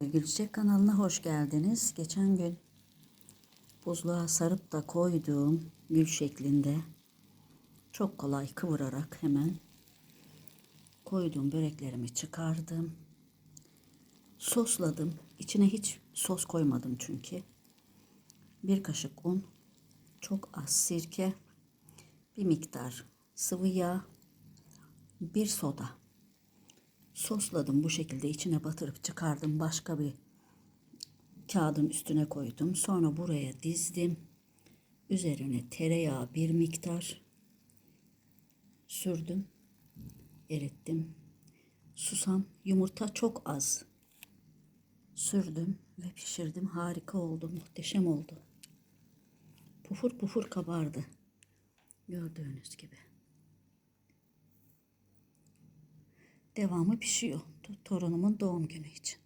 Gülçiçek kanalına hoş geldiniz. Geçen gün buzluğa sarıp da koyduğum gül şeklinde çok kolay kıvırarak hemen koyduğum böreklerimi çıkardım. Sosladım. İçine hiç sos koymadım çünkü. Bir kaşık un, çok az sirke, bir miktar sıvı yağ, bir soda. Sosladım bu şekilde içine batırıp çıkardım. Başka bir kağıdın üstüne koydum. Sonra buraya dizdim. Üzerine tereyağı bir miktar sürdüm. Erittim. Susam, yumurta çok az sürdüm ve pişirdim. Harika oldu, muhteşem oldu. Pufur pufur kabardı. Gördüğünüz gibi. Devamı pişiyor. To- Torunumun doğum günü için.